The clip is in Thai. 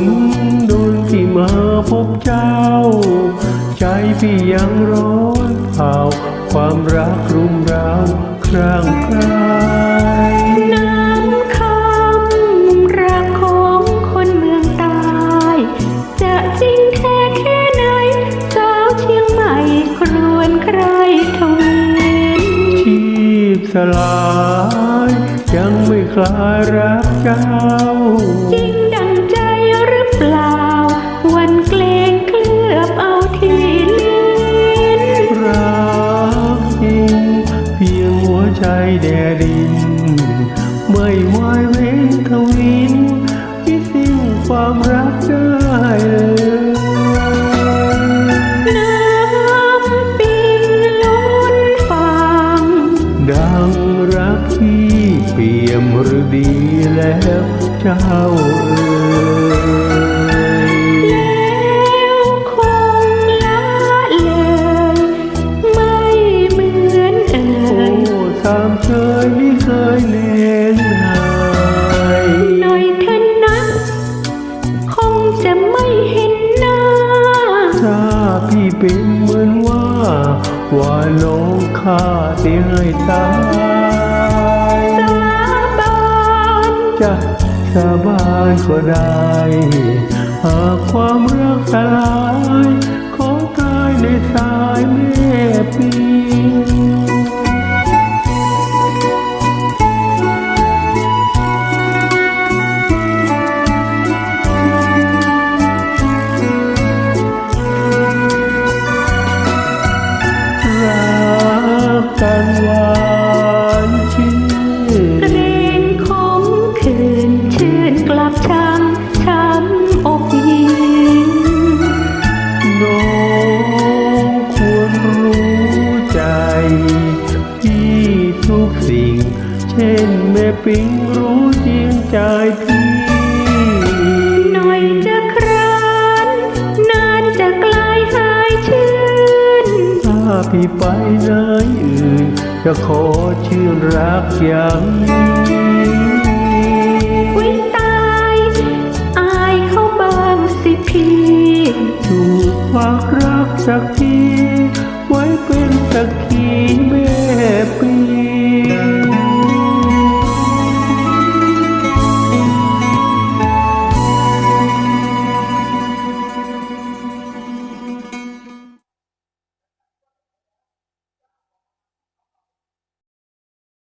นดนที่มาพบเจ้า ใจพี่ยังร้อนเผาความรักรุมร้าวครางครายน้ำคำรักของคนเมืองตาย จะจริงแท้แค่ไหนเจ้าเชียงใหม่ครวนใครทวนชีพสลาย ยังไม่คลายรักเจ้าจริง ยงหัวใจแดดินไม่ไหวเว้นทวินที่สิ้นความรักได้เลยน้ำปิงล้นฟังดังรักที่เปี่ยมหรือดีแล้วเจ้าเอ๋ย ว่าว่าน้องข้าเสีให้ตายสาบานจะสาบานก็ได้ หากความรักสลาย ขอตายในสายเม กันหวานชื่เกรนงขมขื่นชื่นกลับช้ำช้ำอกยิงน้องควรรู้ใจพี่ทุกสิ่ง เช่นแม่ปิงรู้จริงใจพี่ พี่ไปไหนอื่น จะขอชื่นรักอย่างนี้วิตายอายเขาบ้างสิพี่ถูกฝากรักสักทีไว้เป็นสักขี